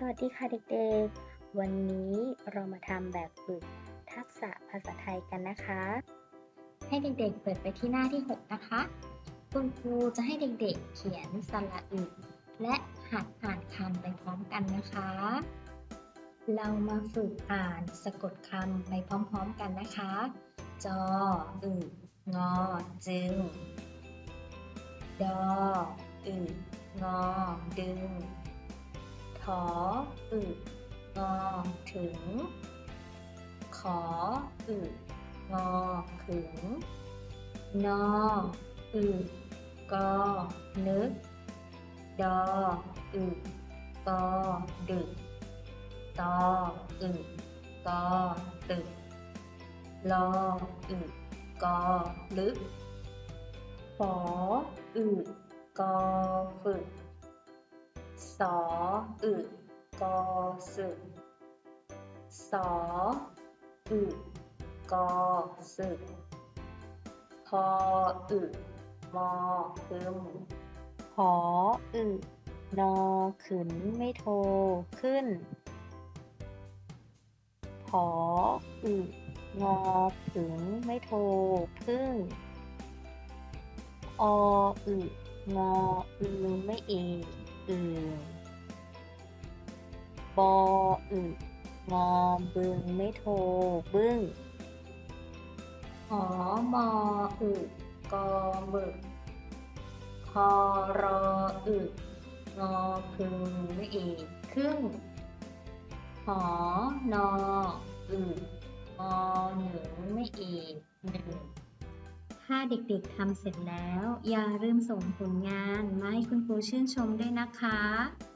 สวัสดีค่ะเด็กๆ วันนี้เรามาทำแบบฝึกทักษะภาษาไทยกันนะคะ ให้เด็กๆ เปิดไปที่หน้าที่ 6 นะคะ คุณครูจะให้เด็กๆ เขียนสระอึและหัดอ่านคำไปพร้อมกันนะคะ เรามาฝึกอ่านสะกดคำไปพร้อมๆกันนะคะ จออึงอจึง ดออึงอดึง ออึงอถึง ขออึงอขึง นออึกอนึก ดออึกอดึก ตออึกอตึก ลออึกอลึกฝออึกอฝึก สออึ กอสึสออึกอสึพออึมอคึมขออึนอขึ้นไม่โทขึ้นผออึงอผึงไม่โทพึ่ง ออึงออือไม่เออื่น บออึงอบึงไม่โทบึ้งหอมออึกอมึกคอรออึงอพึงไม่เอกครึ่งหอนออึงอหนึ่งไม่เอกหนึ่งถ้าเด็กๆทำเสร็จแล้ว อย่าลืมส่งผลงานมาให้คุณครูชื่นชมด้วยนะคะ